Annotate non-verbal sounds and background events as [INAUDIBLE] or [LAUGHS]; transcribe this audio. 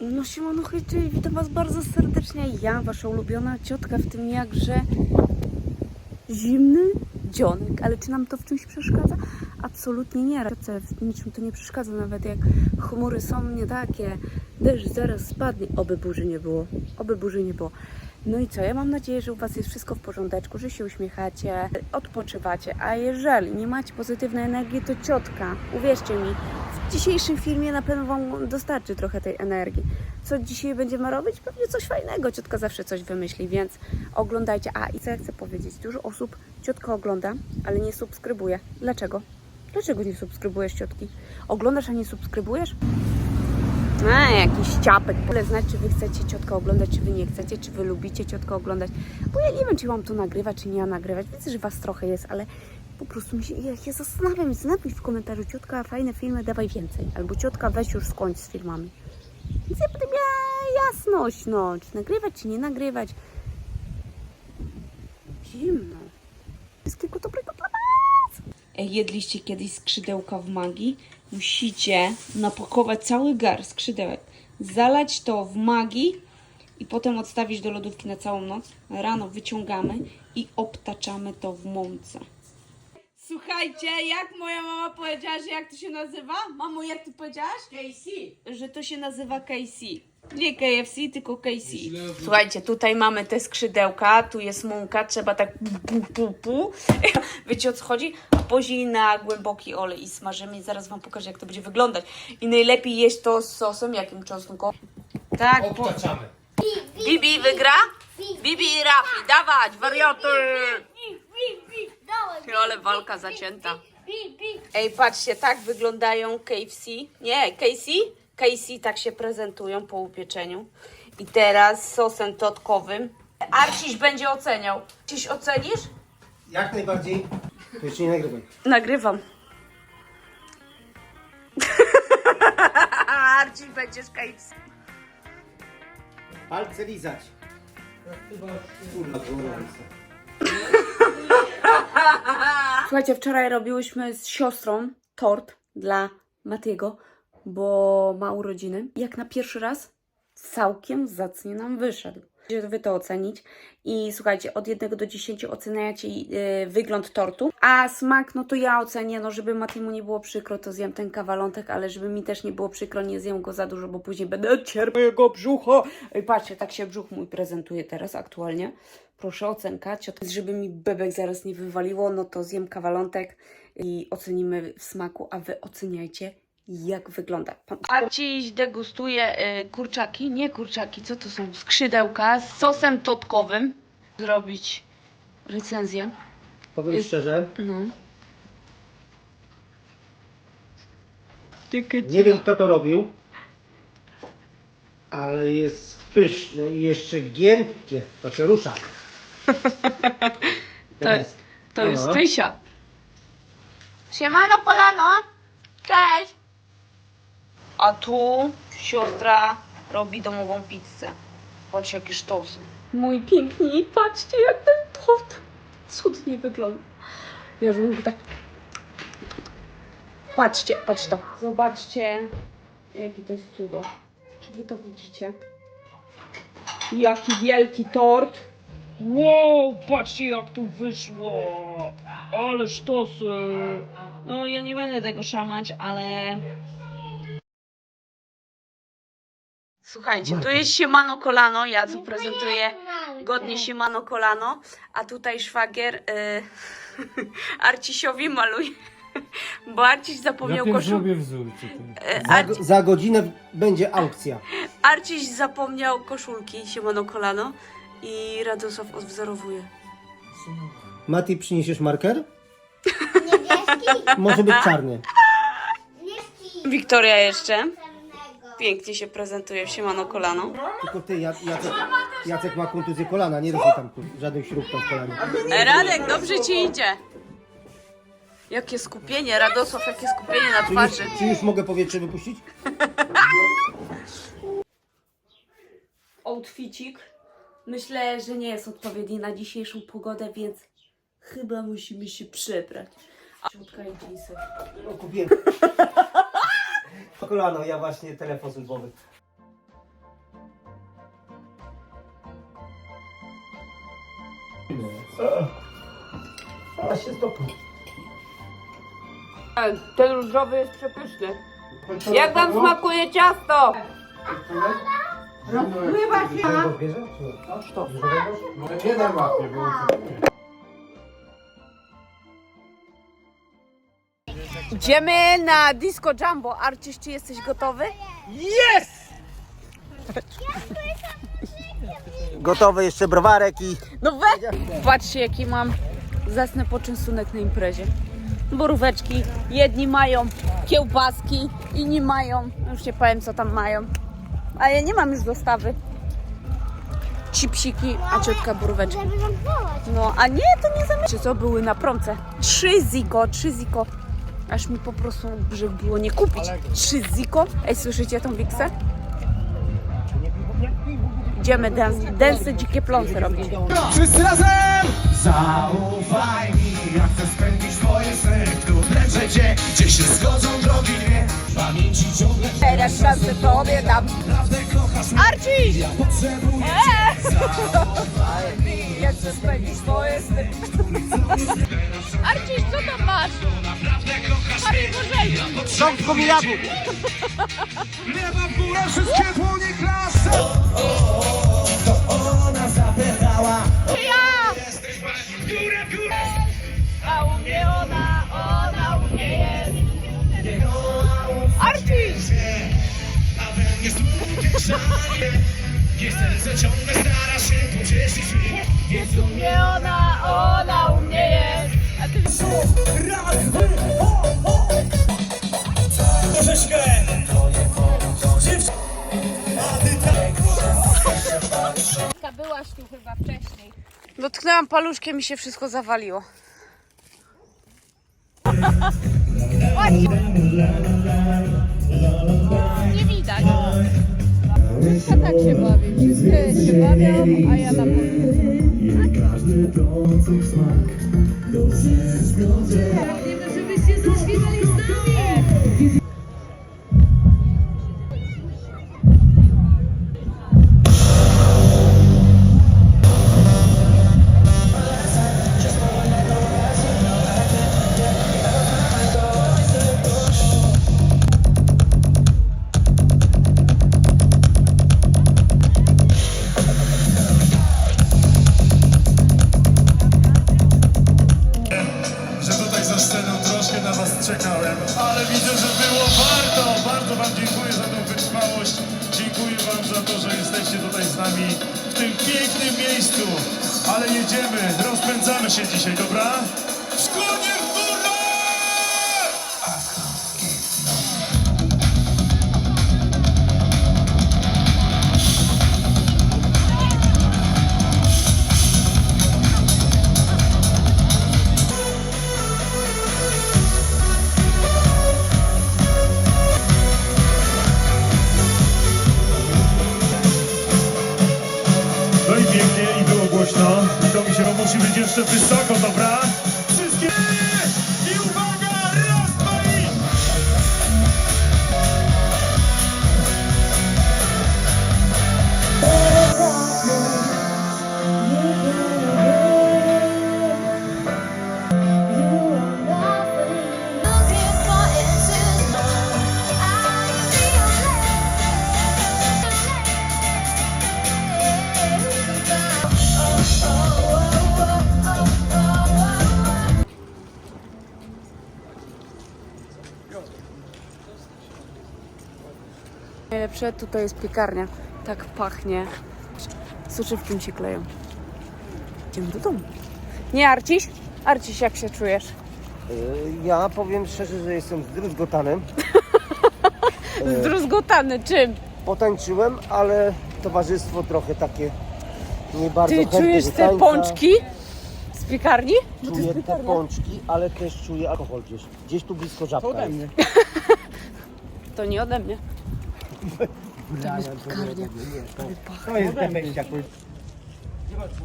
No siemano, hejcie, witam was bardzo serdecznie. Ja, wasza ulubiona ciotka w tym jakże zimny dzionek. Ale czy nam to w czymś przeszkadza? Absolutnie nie. Ciotce w niczym to nie przeszkadza, nawet jak chmury są nie takie. Deszcz zaraz spadnie. Oby burzy nie było. Oby burzy nie było. No i co? Ja mam nadzieję, że u Was jest wszystko w porządeczku, że się uśmiechacie, odpoczywacie. A jeżeli nie macie pozytywnej energii, to ciotka, uwierzcie mi, w dzisiejszym filmie na pewno Wam dostarczy trochę tej energii. Co dzisiaj będziemy robić? Pewnie coś fajnego. Ciotka zawsze coś wymyśli, więc oglądajcie. A i co ja chcę powiedzieć? Dużo osób ciotka ogląda, ale nie subskrybuje. Dlaczego? Dlaczego nie subskrybujesz ciotki? Oglądasz, a nie subskrybujesz? A, jakiś ciapek. Ale znać, czy wy chcecie ciotkę oglądać, czy wy nie chcecie, czy wy lubicie ciotkę oglądać. Bo ja nie wiem, czy mam to nagrywać, czy nie nagrywać. Widzę, że was trochę jest, ale po prostu mi się, ja się zastanawiam, więc napisz w komentarzu, ciotka, fajne filmy, dawaj więcej. Albo ciotka, weź już skończ z filmami. Więc ja potem miała jasność, no, czy nagrywać, czy nie nagrywać. Zimno. Wszystkiego dobrego dla was. Jedliście kiedyś skrzydełka w magii? Musicie napakować cały gar skrzydełek, zalać to w magii i potem odstawić do lodówki na całą noc. Rano wyciągamy i obtaczamy to w mące. Słuchajcie, jak moja mama powiedziała, że jak to się nazywa? Mamo, jak ty powiedziałaś? KC. Że to się nazywa KC. Nie KFC, tylko KC. Słuchajcie, tutaj mamy te skrzydełka, tu jest mąka, trzeba tak pu, pu, pu. Wiecie o co chodzi? A później na głęboki olej i smażymy i zaraz wam pokażę jak to będzie wyglądać. I najlepiej jeść to z sosem, jakim czosnkowym. Tak, po... Obtaczamy. Bibi wygra? Bibi i Rafi, dawać, warioty! Ale walka zacięta. Ej, patrzcie, tak wyglądają KFC. Nie, KC? KC tak się prezentują po upieczeniu. I teraz sosem totkowym. Arciś będzie oceniał. Czyś ocenisz? Jak najbardziej. To jeszcze nie nagrywaj. Nagrywam. [LAUGHS] Arciś będzie z KFC. Palce lizać. Kurwa. Słuchajcie, wczoraj robiłyśmy z siostrą tort dla Matiego, bo ma urodziny. Jak na pierwszy raz całkiem zacnie nam wyszedł. Wy to ocenić. I słuchajcie, od 1 do 10 oceniacie yy, wygląd tortu, a smak, no to ja ocenię, no żeby Matiemu nie było przykro, to zjem ten kawalątek, ale żeby mi też nie było przykro, nie zjem go za dużo, bo później będę cierpiał jego brzucho. I patrzcie, tak się brzuch mój prezentuje teraz aktualnie. Proszę ocenka, żeby mi bebek zaraz nie wywaliło, no to zjem kawalątek i ocenimy w smaku, a wy oceniajcie jak wygląda. A dziś degustuję y, kurczaki, nie kurczaki, co to są? Skrzydełka z sosem totkowym. Zrobić recenzję. Powiem szczerze, No. nie wiem kto to robił, ale jest pyszne i jeszcze giętkie. To się rusza. [LAUGHS] To, to jest No. Krysia. Siemano Polano! Cześć! A tu siostra robi domową pizzę. Patrzcie jaki sztos. Mój piękni, patrzcie jak ten tort cudnie wygląda. Ja już mówię tak... Patrzcie, patrzcie to. Zobaczcie, jaki to jest cudo. Czy wy to widzicie? Jaki wielki tort. Wow, patrzcie jak tu wyszło! Ale sztosy! No ja nie będę tego szamać, ale... Słuchajcie, tu jest siemano kolano, ja tu prezentuję godnie siemano kolano, a tutaj szwagier y, [LAUGHS] Arcisiowi maluje, [LAUGHS] bo Arciś zapomniał Najpierw koszul... zrobię wzór tutaj. y, Za, Arci... za godzinę będzie aukcja. Arciś zapomniał koszulki siemano kolano i Radosław odwzorowuje. Mati, przyniesiesz marker? Niebieski, Może być czarny. niebieski, Wiktoria jeszcze. Pięknie się prezentuje w siemano kolano. Tylko ty, Ja- Jacek, Jacek ma kontuzję kolana, nie robię tam kur- żadnych śrub tam w kolanie. Radek, dobrze ci idzie. Jakie skupienie, Radosław, jakie skupienie na Czy twarzy. już, czy już mogę powietrze wypuścić? [LAUGHS] Outficik. Myślę, że nie jest odpowiedni na dzisiejszą pogodę, więc chyba musimy się przebrać. A środka i jeansy. No, kupiłem. [LAUGHS] kolano, ja właśnie telefon służbowy. A się stopu. Ten różowy jest przepyszny. Jak wam smakuje ciasto? Chyba się. Jeden łapie, bo... Idziemy na disco jumbo. Arciś, czy jesteś gotowy? Gotowy jeszcze browarek i... No we! Patrzcie, jaki mam zasnę poczęstunek na imprezie. Boróweczki. Jedni mają kiełbaski, inni mają... Już nie powiem, co tam mają. A ja nie mam już dostawy. Chipsiki, a ciotka boróweczki. No, a nie, to nie zamyślcie, co były na promce. Trzy ziko, trzy ziko. Aż mi po prostu, żeby było nie kupić. Trzy ziko. Ej, słyszycie tą wiksę? Idziemy dance, dance dzikie pląsy robić. Wszyscy razem! Zaufaj mi, jak chcę spędzić twoje sny Trudne życie, gdzie się zgodzą drogi dwie W Pamięci ciągle Teraz szansę tobie dam. prawdę kochasz Arci! Ja potrzebuję [LAUGHS] Jak chcę spędzić swoje sny. [LAUGHS] Arciś, co tam masz? Są w komilaku. Lewa w górę, wszystkie dłonie klasy To ona zapytała A u mnie ona, ona u mnie jest. Arciś! Jej serce ciągle stara się pocieszyć mnie Więc U mnie ona, ona u mnie jest. Ty tak byłaś tu chyba wcześniej. Dotknęłam paluszkiem i się wszystko zawaliło. Nie widać. A tak się bawię. Wszyscy się bawią, a ja na Don't to, że jesteście tutaj z nami w tym pięknym miejscu. Ale jedziemy, rozpędzamy się dzisiaj, dobra? W górę! Jeszcze wysoko, dobra? Wszystkie... Najlepsze tutaj jest piekarnia. Tak pachnie. Soczewki się kleją. Idziemy do domu. Nie, Arciś? Arciś, jak się czujesz? Y, Ja powiem szczerze, że jestem zdruzgotany. [LAUGHS] Zdruzgotany, czym? Potańczyłem, ale towarzystwo trochę takie nie bardzo Ty czujesz te tańca. pączki z piekarni? Bo Czuję te pączki, ale też czuję alkohol gdzieś. Gdzieś tu blisko żabka. [LAUGHS] To nie ode mnie. To jest piekarnia. To 不是不是不是不是不是不是不